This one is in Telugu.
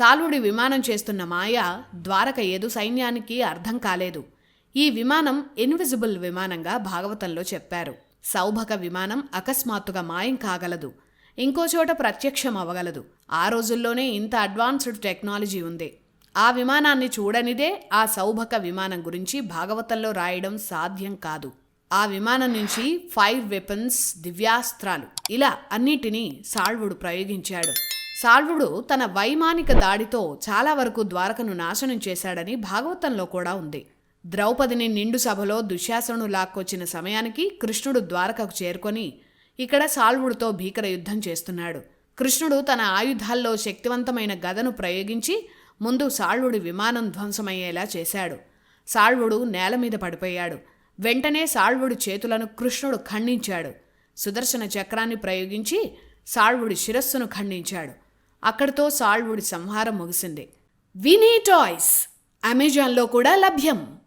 సాల్వుడి విమానం చేస్తున్న మాయ ద్వారక ఏదు సైన్యానికి అర్థం కాలేదు. ఈ విమానం ఇన్విజిబుల్ విమానంగా భాగవతంలో చెప్పారు. సౌభక విమానం అకస్మాత్తుగా మాయం కాగలదు. ఇంకో చోట ప్రత్యక్షం అవ్వగలదు ఆ రోజుల్లోనే ఇంత అడ్వాన్స్డ్ టెక్నాలజీ ఉంది. ఆ విమానాన్ని చూడనిదే ఆ సౌభక విమానం గురించి భాగవతంలో రాయడం సాధ్యం కాదు. ఆ విమానం నుంచి ఫైర్ వెపన్స్ దివ్యాస్త్రాలు ఇలా అన్నిటినీ సాల్వుడు ప్రయోగించాడు. సాల్వుడు తన వైమానిక దాడితో చాలా వరకు ద్వారకను నాశనం చేశాడని భాగవతంలో కూడా ఉంది. ద్రౌపదిని నిండు సభలో దుశ్శాసనుడు లాక్కొచ్చిన సమయానికి కృష్ణుడు ద్వారకకు చేరుకొని ఇక్కడ సాల్వుడితో భీకర యుద్ధం చేస్తున్నాడు. కృష్ణుడు తన ఆయుధాల్లో శక్తివంతమైన గదను ప్రయోగించి ముందు సాళ్వుడి విమానం ధ్వంసమయ్యేలా చేశాడు. సాళ్వుడు నేల మీద పడిపోయాడు. వెంటనే సాళ్వుడి చేతులను కృష్ణుడు ఖండించాడు. సుదర్శన చక్రాన్ని ప్రయోగించి సాళ్వుడి శిరస్సును ఖండించాడు. అక్కడితో సాల్వుడి సంహారం ముగిసింది. వినీ టాయ్స్ అమెజాన్లో కూడా లభ్యం.